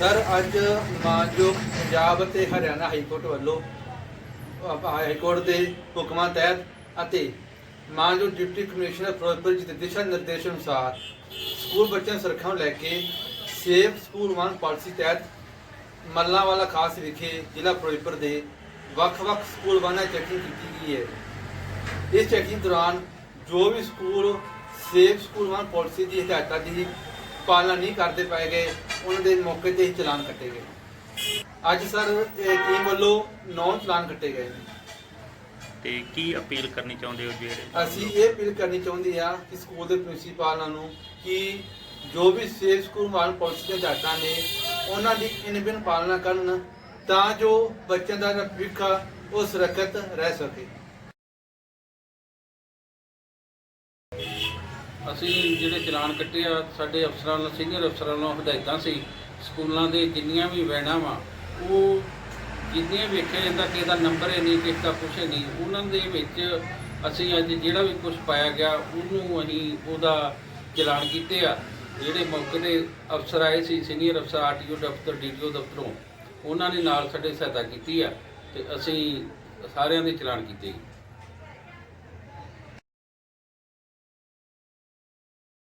Sir, ਅੱਜ ਮਾਨਯੋਗ ਪੰਜਾਬ ਅਤੇ ਹਰਿਆਣਾ ਹਾਈ ਕੋਰਟ ਵੱਲੋਂ ਹਾਈ ਕੋਰਟ ਦੇ ਹੁਕਮਾਂ ਤਹਿਤ ਅਤੇ ਮਾਨਯੋਗ ਡਿਪਟੀ ਕਮਿਸ਼ਨਰ ਫਿਰੋਜ਼ਪੁਰ ਜੀ ਦੇ ਦਿਸ਼ਾ ਨਿਰਦੇਸ਼ ਅਨੁਸਾਰ ਸਕੂਲ ਬੱਚਿਆਂ ਦੀ ਸੁਰੱਖਿਆ ਨੂੰ ਲੈ ਕੇ ਸੇਫ ਸਕੂਲ ਵਨ ਪਾਲਿਸੀ ਤਹਿਤ ਮੱਲਾਂਵਾਲਾ ਖਾਸ ਵਿਖੇ ਜ਼ਿਲ੍ਹਾ ਫਿਰੋਜ਼ਪੁਰ ਦੇ ਵੱਖ-ਵੱਖ ਸਕੂਲ ਵਾਨਾਂ ਚੈਕਿੰਗ ਕੀਤੀ ਗਈ ਹੈ। ਇਸ ਚੈਕਿੰਗ ਦੌਰਾਨ ਜੋ ਵੀ school safe school van policy ਦੀ ਹਦਾਇਤਾਂ ਦੀ ਪਾਲਣਾ ਨਹੀਂ ਕਰਦੇ ਪਾਏ ਗਏ ਉਹਨਾਂ ਦੇ ਮੌਕੇ ਤੇ ਹੀ ਚਲਾਨ ਕੱਟੇ ਗਏ। ਅੱਜ ਸਰ ਇਹ ਟੀਮ ਵੱਲੋਂ 9 ਚਲਾਨ ਕੱਟੇ ਗਏ ਨੇ। ਤੇ ਕੀ ਅਪੀਲ ਕਰਨੀ ਚਾਹੁੰਦੇ ਹੋ ਜਿਹੜੇ ਅਸੀਂ ਇਹ ਅਪੀਲ ਕਰਨੀ ਚਾਹੁੰਦੇ ਆ ਕਿ ਸਕੂਲ ਦੇ ਪ੍ਰਿੰਸੀਪਲਾਂ ਨੂੰ ਕਿ ਜੋ ਵੀ ਸੇਫ ਸਕੂਲ ਵਾਲ ਪਾਲਿਸੀ ਦੇ ਹਦਾਇਤਾਂ ਨੇ ਉਹਨਾਂ ਦੀ ਇਨਬਿਨ ਪਾਲਣਾ ਕਰਨ ਤਾਂ ਜੋ ਬੱਚਿਆਂ ਦਾ ਭਵਿੱਖ ਉਹ ਸੁਰੱਖਿਅਤ ਰਹਿ ਸਕੇ। ਅਸੀਂ ਜਿਹੜੇ ਚਲਾਨ ਕੱਟੇ ਆ, ਸਾਡੇ ਅਫਸਰਾਂ ਨਾਲ ਸੀਨੀਅਰ ਅਫਸਰਾਂ ਨਾਲ ਹਦਾਇਤਾਂ ਸੀ, ਸਕੂਲਾਂ ਦੇ ਜਿੰਨੀਆਂ ਵੀ ਵੈਣਾਂ ਵਾ, ਉਹ ਜਿੰਨੀਆਂ ਵੇਖਿਆ ਜਾਂਦਾ ਕਿ ਇਹਦਾ ਨੰਬਰ ਹੀ ਨਹੀਂ ਕਿਸੇ ਦਾ ਕੁਛ ਨਹੀਂ, ਉਹਨਾਂ ਦੇ ਵਿੱਚ ਅਸੀਂ ਅੱਜ ਜਿਹੜਾ ਵੀ ਕੁਝ ਪਾਇਆ ਗਿਆ, ਉਹਨੂੰ ਅਸੀਂ ਉਹਦਾ ਚਲਾਨ ਕੀਤੇ ਆ। ਜਿਹੜੇ ਮੌਕੇ ਦੇ ਅਫਸਰ ਆਏ ਸੀ ਸੀਨੀਅਰ ਅਫਸਰ ਆਰਟੀਓ ਦਫ਼ਤਰ ਡੀਡੀਓ ਦਫ਼ਤਰੋਂ, ਉਹਨਾਂ ਨੇ ਨਾਲ ਸਾਡੇ ਸਹਾਇਤਾ ਕੀਤੀ ਆ, ਤੇ ਅਸੀਂ ਸਾਰਿਆਂ ਦੇ ਚਲਾਨ ਕੀਤੇ।